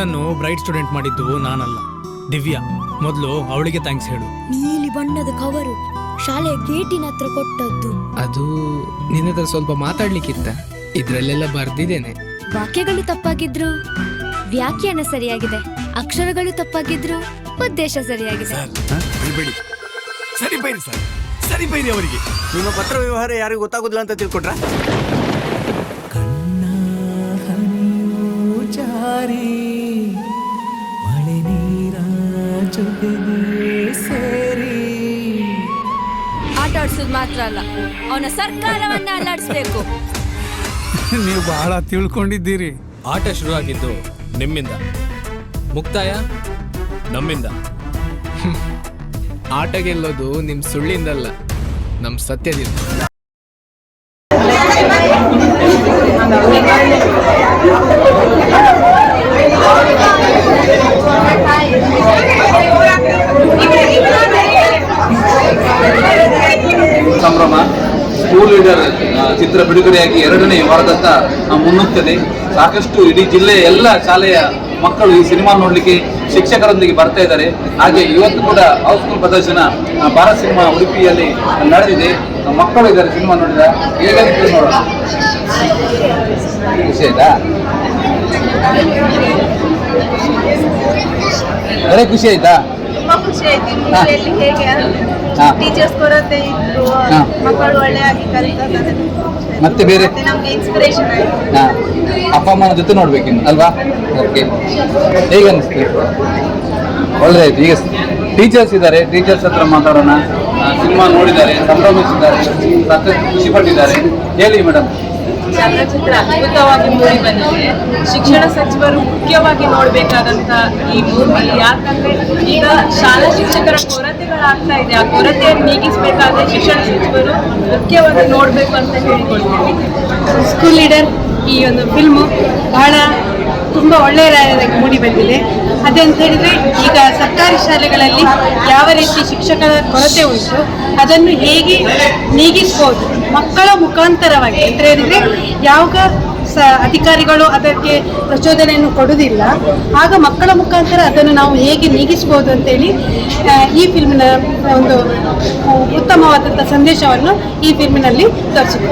ನಿನ್ನನ್ನು bright student ಮಾಡಿದ್ದು ನಾನಲ್ಲ. ದಿವ್ಯಾ ಮೊದಲು ಅವಳಿಗೆ ಥ್ಯಾಂಕ್ಸ್ ಹೇಳು. ನೀಲಿ ಬಣ್ಣದ ಕವರು ಶಾಲೆಯ ಗೇಟಿನ ಹತ್ರ ಕೊಟ್ಟದ್ದು. ಅದು ನಿನ್ನತ್ರ ಸ್ವಲ್ಪ ಮಾತಾಡ್ಲಿಕ್ಕಿತ್ತ? ಇದ್ರಲ್ಲೆಲ್ಲ ಬರ್ದಿದ್ದೇನೆ. ವಾಕ್ಯಗಳು ತಪ್ಪಾಗಿದ್ರು ವ್ಯಾಖ್ಯಾನ ಸರಿಯಾಗಿದೆ ಅಕ್ಷರಗಳು ತಪ್ಪಾಗಿದ್ರು ಉದ್ದೇಶ ಸರಿಯಾಗಿದೆ. ಸರಿ ಬೈರಿ ಸರ್ ಸರಿ ಬೈರಿ ಅವರಿಗೆ. ನಿಮ್ಮ ಪತ್ರ ವ್ಯವಹಾರ ಯಾರಿಗೂ ಗೊತ್ತಾಗುದಿಲ್ಲ ಅಂತ ತಿಳ್ಕೊಟ್ರ? ಜಾರಿ. ಸೇರಿ. ಆಟ ಆಡ್ಸೋದು ಮಾತ್ರ ಅಲ್ಲ ಅವನ ಸರ್ಕಾರವನ್ನ ಅಲ್ಲಾಡಿಸ್ಬೇಕು. ನೀವು ಬಹಳ ತಿಳ್ಕೊಂಡಿದ್ದೀರಿ. ಆಟ ಶುರುವಾಗಿದ್ದು ನಿಮ್ಮಿಂದ. ಮುಕ್ತಾಯ? ನಮ್ಮಿಂದ. ಆಟ ಗೆಲ್ಲೋದು ನಿಮ್ ಸುಳ್ಳಿಂದಲ್ಲ ನಮ್ ಸತ್ಯದಿಂದ. ಸ್ಕೂಲ್ ಲೀಡರ್ ಚಿತ್ರ ಬಿಡುಗಡೆಯಾಗಿ ಎರಡನೇ ವಾರದತ್ತ ಆ, ಮುನ್ನುಗ್ತದೆ. ಸಾಕಷ್ಟು ಇಡೀ ಜಿಲ್ಲೆಯ ಎಲ್ಲ ಶಾಲೆಯ ಮಕ್ಕಳು ಈ ಸಿನಿಮಾ ನೋಡಲಿಕ್ಕೆ ಶಿಕ್ಷಕರೊಂದಿಗೆ ಬರ್ತಾ ಇದ್ದಾರೆ. ಹಾಗೆ ಇವತ್ತು ಕೂಡ ಹೌಸ್ಫುಲ್ ಪ್ರದರ್ಶನ ಭಾರತ್ ಸಿನಿಮಾ ಉಡುಪಿಯಲ್ಲಿ ನಡೆದಿದೆ. ಮಕ್ಕಳು ಇದ್ದಾರೆ ಸಿನಿಮಾ ನೋಡಿದ ಹೇಗಾಗಿತ್ತು ನೋಡೋಣ. ಖುಷಿ ಆಯ್ತಾ? ಅದೇ ಖುಷಿ ಆಯ್ತಾ? ತುಂಬಾ ಖುಷಿ ಆಯ್ತು. ಈ ಮೂವಿಯಲ್ಲಿ ಹೇಗೆ. ಟೀಚರ್ಸ್ ಕೊರತೆ ಇತ್ತು ಮಕ್ಕಳು ಒಳ್ಳೆ ಆಗಿ ಕಲಿತಾರೆ ಮತ್ತೆ ಬೇರೆ? ನಮ್ಗೆ ಇನ್ಸ್ಪಿರೇಷನ್ ಆಯ್ತು. ಅಪ್ಪ ಅಮ್ಮನ ಜೊತೆ ನೋಡ್ಬೇಕಿನ್ನು ಅಲ್ವಾ? ಓಕೆ ಹೇಗೆ ಅನಿಸ್ತು? ಒಳ್ಳೆದಾಯ್ತು ಈಗ ಟೀಚರ್ಸ್ ಇದ್ದಾರೆ. ಟೀಚರ್ಸ್ ಹತ್ರ ಮಾತಾಡೋಣ. ಸಿನಿಮಾ ನೋಡಿದ್ದಾರೆ ಸಂಭ್ರಮಿಸಿದ್ದಾರೆ ಸಾಕಷ್ಟು ಖುಷಿ ಪಟ್ಟಿದ್ದಾರೆ. ಹೇಳಿ ಮೇಡಮ್ ಚಲನಚಿತ್ರ ಅದ್ಭುತವಾಗಿ ಮೂಡಿ ಬಂದಿದೆ. ಶಿಕ್ಷಣ ಸಚಿವರು ಮುಖ್ಯವಾಗಿ ನೋಡಬೇಕಾದಂತ ಈ ಮೂವಿ ಯಾಕಂದ್ರೆ ಈಗ ಶಾಲಾ ಶಿಕ್ಷಕರ ಕೊರತೆಗಳಾಗ್ತಾ ಇದೆ. ಆ ಕೊರತೆಯನ್ನು ನೀಗಿಸಬೇಕಾದ್ರೆ ಶಿಕ್ಷಣ ಸಚಿವರು ಮುಖ್ಯವಾಗಿ ನೋಡಬೇಕು ಅಂತ ಹೇಳಿಕೊಳ್ತೀನಿ ಸ್ಕೂಲ್ ಲೀಡರ್ ಈ ಒಂದು ಫಿಲ್ಮು ಬಹಳ ತುಂಬ ರಾಯದಾಗಿ ಮೂಡಿ ಬಂದಿದೆ. ಅದಂತ ಹೇಳಿದ್ರೆ ಈಗ ಸರ್ಕಾರಿ ಶಾಲೆಗಳಲ್ಲಿ ಯಾವ ರೀತಿ ಶಿಕ್ಷಕರ ಕೊರತೆ ಉಂಟು, ಅದನ್ನು ಹೇಗೆ ನೀಗಿಸ್ಬೋದು, ಮಕ್ಕಳ ಮುಖಾಂತರವಾಗಿ. ಅಂತ ಹೇಳಿದ್ರೆ ಯಾವಾಗ ಅಧಿಕಾರಿಗಳು ಅದಕ್ಕೆ ಪ್ರಚೋದನೆಯನ್ನು ಕೊಡುವುದಿಲ್ಲ. ಆಗ ಮಕ್ಕಳ ಮುಖಾಂತರ ಅದನ್ನು ನಾವು ಹೇಗೆ ನೀಗಿಸ್ಬೋದು ಅಂತೇಳಿ ಈ ಫಿಲ್ಮಿನ ಒಂದು ಉತ್ತಮವಾದಂಥ ಸಂದೇಶವನ್ನು ಈ ಫಿಲ್ಮಿನಲ್ಲಿ ತೋರಿಸಿದೆ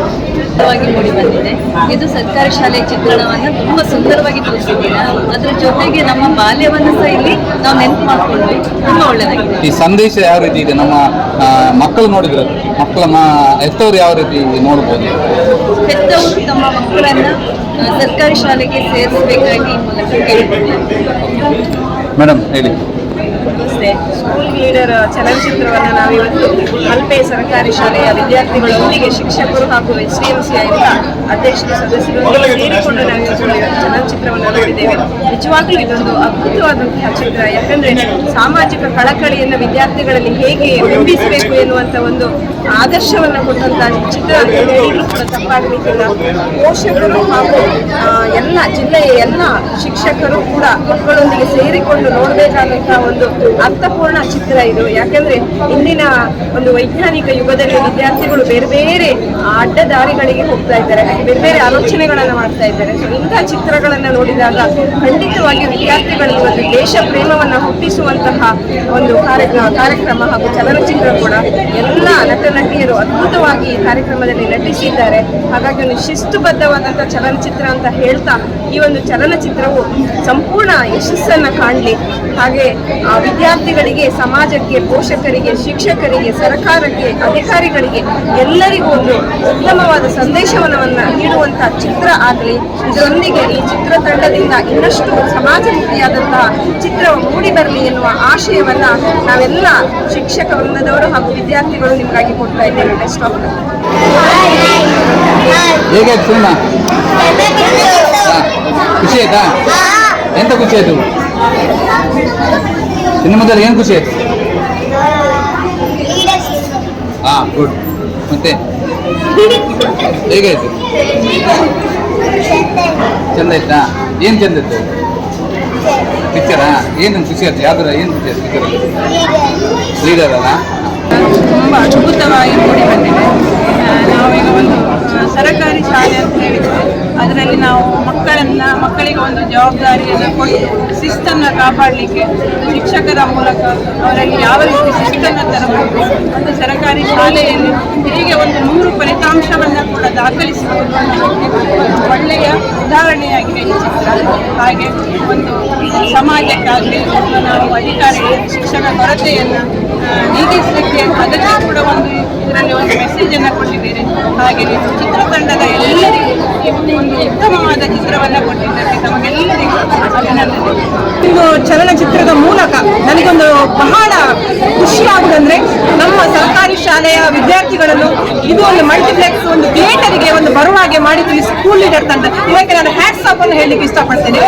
ಮೂಡಿ ಬಂದಿದೆ. ಇದು ಸರ್ಕಾರಿ ಶಾಲೆಯ ಚಿತ್ರಣವನ್ನು ತುಂಬ ಸುಂದರವಾಗಿ ತೋರಿಸಿದ್ದೀರಾ ಅದರ ಜೊತೆಗೆ ನಮ್ಮ ಬಾಲ್ಯವನ್ನು ಸಹ ಇಲ್ಲಿ ನಾವು ನೆನಪು ಮಾಡ್ಕೊಂಡ್ವಿ. ತುಂಬ ಒಳ್ಳೆಯದಾಗಿದೆ ಈ ಸಂದೇಶ ಯಾವ ರೀತಿ ಇದೆ? ನಮ್ಮ ಮಕ್ಕಳು ನೋಡಿದ್ರೆ ಮಕ್ಕಳ ಹೆತ್ತವರು ಯಾವ ರೀತಿ ನೋಡ್ಬೋದು? ಹೆತ್ತವರು ತಮ್ಮ ಮಕ್ಕಳನ್ನ ಸರ್ಕಾರಿ ಶಾಲೆಗೆ ಸೇರಿಸಬೇಕಾಗಿ ಮೂಲಕ ಮೇಡಮ್ ಹೇಳಿ. ನಮಸ್ತೆ. ಸ್ಕೂಲ್ ಲೀಡರ್ ಚಲನಚಿತ್ರವನ್ನು ನಾವಿವತ್ತು ಮಲ್ಪೆ ಸರ್ಕಾರಿ ಶಾಲೆಯ ವಿದ್ಯಾರ್ಥಿಗಳೊಂದಿಗೆ ಶಿಕ್ಷಕರು ಹಾಗೂ ಎಸ್ ಡಿ ಎಂ ಸಿ ಅಧ್ಯಕ್ಷರು ಸದಸ್ಯರು ಸೇರಿಕೊಂಡು ನಾವಿವತ್ತು ಚಲನಚಿತ್ರವನ್ನು ನೋಡಿದ್ದೇವೆ ನಿಜವಾಗ್ಲೂ ಇದೊಂದು ಅದ್ಭುತವಾದಂತಹ ಚಿತ್ರ. ಯಾಕಂದ್ರೆ ಸಾಮಾಜಿಕ ಕಳಕಳಿಯನ್ನು ವಿದ್ಯಾರ್ಥಿಗಳಲ್ಲಿ ಹೇಗೆ ಬಿಂಬಿಸಬೇಕು ಎನ್ನುವಂತ ಒಂದು ಆದರ್ಶವನ್ನು ಕೊಟ್ಟಂತಹ ಚಿತ್ರ ಅಂತ ಹೇಳಿದ್ರು ಕೂಡ ತಪ್ಪಾಗಲಿಕ್ಕಿಲ್ಲ. ಪೋಷಕರು ಹಾಗೂ ಎಲ್ಲ ಜಿಲ್ಲೆಯ ಎಲ್ಲ ಶಿಕ್ಷಕರು ಕೂಡ ಮಕ್ಕಳೊಂದಿಗೆ ಸೇರಿಕೊಂಡು ನೋಡಬೇಕಾದಂತಹ ಒಂದು ಅರ್ಥಪೂರ್ಣ ಚಿತ್ರ ಇದು. ಯಾಕಂದ್ರೆ ಇಂದಿನ ಒಂದು ವೈಜ್ಞಾನಿಕ ಯುಗದಲ್ಲಿ ವಿದ್ಯಾರ್ಥಿಗಳು ಬೇರೆ ಬೇರೆ ಅಡ್ಡದಾರಿಗಳಿಗೆ ಹೋಗ್ತಾ ಇದ್ದಾರೆ. ಬೇರೆ ಬೇರೆ ಆಲೋಚನೆಗಳನ್ನು ಮಾಡ್ತಾ ಇದ್ದಾರೆ. ಸೊ ಇಂತಹ ಚಿತ್ರಗಳನ್ನ ನೋಡಿದಾಗ ಖಂಡಿತವಾಗಿ ವಿದ್ಯಾರ್ಥಿಗಳಲ್ಲಿ ಒಂದು ದೇಶ ಪ್ರೇಮವನ್ನು ಹುಟ್ಟಿಸುವಂತಹ ಒಂದು ಕಾರ್ಯಕ್ರಮ ಹಾಗೂ ಚಲನಚಿತ್ರ ಕೂಡ ಎಲ್ಲ ನಟ ನಟಿಯರು ಅದ್ಭುತವಾಗಿ ಈ ಕಾರ್ಯಕ್ರಮದಲ್ಲಿ ನಟಿಸಿದ್ದಾರೆ. ಹಾಗಾಗಿ ಒಂದು ಶಿಸ್ತುಬದ್ಧವಾದಂತಹ ಚಲನಚಿತ್ರ ಅಂತ ಹೇಳ್ತಾ ಈ ಒಂದು ಚಲನಚಿತ್ರವು ಸಂಪೂರ್ಣ ಯಶಸ್ಸನ್ನು ಕಾಣಲಿ. ಹಾಗೆ ಆ ವಿದ್ಯಾರ್ಥಿಗಳಿಗೆ ಸಮಾಜಕ್ಕೆ ಪೋಷಕರಿಗೆ ಶಿಕ್ಷಕರಿಗೆ ಸರ್ಕಾರಕ್ಕೆ ಅಧಿಕಾರಿಗಳಿಗೆ ಎಲ್ಲರಿಗೂ ಒಂದು ಉತ್ತಮವಾದ ಸಂದೇಶವನ್ನು ನೀಡುವಂತಹ ಚಿತ್ರ ಆಗಲಿ. ಇದರೊಂದಿಗೆ ಈ ಚಿತ್ರತಂಡದಿಂದ ಇನ್ನಷ್ಟು ಸಮಾಜಮುಖಿಯಾದಂತಹ ಚಿತ್ರ ಮೂಡಿ ಬರಲಿ ಎನ್ನುವ ಆಶಯವನ್ನ ನಾವೆಲ್ಲ ಶಿಕ್ಷಕ ವೃಂದದವರು ಹಾಗೂ ವಿದ್ಯಾರ್ಥಿಗಳು ನಿಮಗಾಗಿ ಕೊಡ್ತಾ ಇದ್ದೇವೆ ಬೆಸ್ಟ್ ಆಫ್ ಹೇಗೆ? ಖುಷಿ ಆಯ್ತಾ? ಎಂತ ಖುಷಿ ಆಯ್ತು? ಸಿನಿಮಾದಲ್ಲಿ ಏನು ಖುಷಿ ಆಯ್ತು? ಹಾ ಗುಡ್ ಮತ್ತೆ? ಹೇಗಾಯ್ತು? ಚಂದ ಆಯ್ತಾ ಏನು ಚಂದ ಇತ್ತು? ಪಿಕ್ಚರಾ ಏನು ಖುಷಿ ಆಯ್ತು? ಯಾವ್ದಾರ ಏನು ಖುಷಿ ಆಯ್ತು ಪಿಕ್ಚರ್ ಲೀಡರ್ ಅಲ್ಲ? ತುಂಬ ಅದ್ಭುತವಾಗಿ ಮೂಡಿ ಬಂದಿದೆ. ನಾವೀಗ ಒಂದು ಆ, ಸರಕಾರಿ ಶಾಲೆ ಅಂತ ಹೇಳಿದ್ರೆ ಅದರಲ್ಲಿ ನಾವು ಮಕ್ಕಳ ಮಕ್ಕಳನ್ನ ಮಕ್ಕಳಿಗೆ ಒಂದು ಜವಾಬ್ದಾರಿಯನ್ನು ಕೊಟ್ಟು ಶಿಸ್ತನ್ನು ಕಾಪಾಡಲಿಕ್ಕೆ ಶಿಕ್ಷಕರ ಮೂಲಕ ಅವರಲ್ಲಿ ಯಾವ ರೀತಿ ಶಿಸ್ತನ್ನು ತರಬೇಕು, ಒಂದು ಸರ್ಕಾರಿ ಶಾಲೆಯಲ್ಲಿ ಹೀಗೆ ಒಂದು ನೂರು ಫಲಿತಾಂಶವನ್ನು ಕೂಡ ದಾಖಲಿಸಬಹುದು ಒಂದು ಒಳ್ಳೆಯ ಉದಾಹರಣೆಯಾಗಿದೆ ಈ ಚಿತ್ರ. ಹಾಗೆ ಒಂದು ಸಮಾಜಕ್ಕಾಗಲಿ ನಾವು ಅಧಿಕಾರಿಗಳು ಶಿಕ್ಷಣ ಕೊರತೆಯನ್ನು ಆ, ನೀಗಿಸಲಿಕ್ಕೆ ಅದಕ್ಕೆ ಕೂಡ ಒಂದು ಇದರಲ್ಲಿ ಒಂದು ಮೆಸೇಜ್ ಅನ್ನು ಕೊಟ್ಟಿದ್ದೀರಿ. ಹಾಗೆ ಚಿತ್ರತಂಡದ ಎಲ್ಲರಿಗೂ ಒಂದು ಉತ್ತಮವಾದ ಚಿತ್ರವನ್ನು ಕೊಟ್ಟಿದ್ದಕ್ಕೆ ತಮಗೆಲ್ಲರಿಗೂ ಅಭಿನಂದನೆ ಇದು ಚಲನಚಿತ್ರದ ಮೂಲಕ ನನಗೊಂದು ಬಹಳ ಆಗುದಂದ್ರೆ ನಮ್ಮ ಸರ್ಕಾರಿ ಶಾಲೆಯ ವಿದ್ಯಾರ್ಥಿಗಳನ್ನು ಇದು ಒಂದು ಮಲ್ಟಿಪ್ಲೆಕ್ಸ್ ಒಂದು ಥಿಯೇಟರ್ಗೆ ಒಂದು ಬರುವ ಹಾಗೆ ಮಾಡಿದ್ದು ಈ ಸ್ಕೂಲ್ ಲೀಡರ್ ತಂಡ. ಇದಕ್ಕೆ ನಾನು ಹ್ಯಾಟ್ಸ್ ಆಫ್ ಅನ್ನು ಹೇಳಲಿಕ್ಕೆ ಇಷ್ಟಪಡ್ತೇನೆ.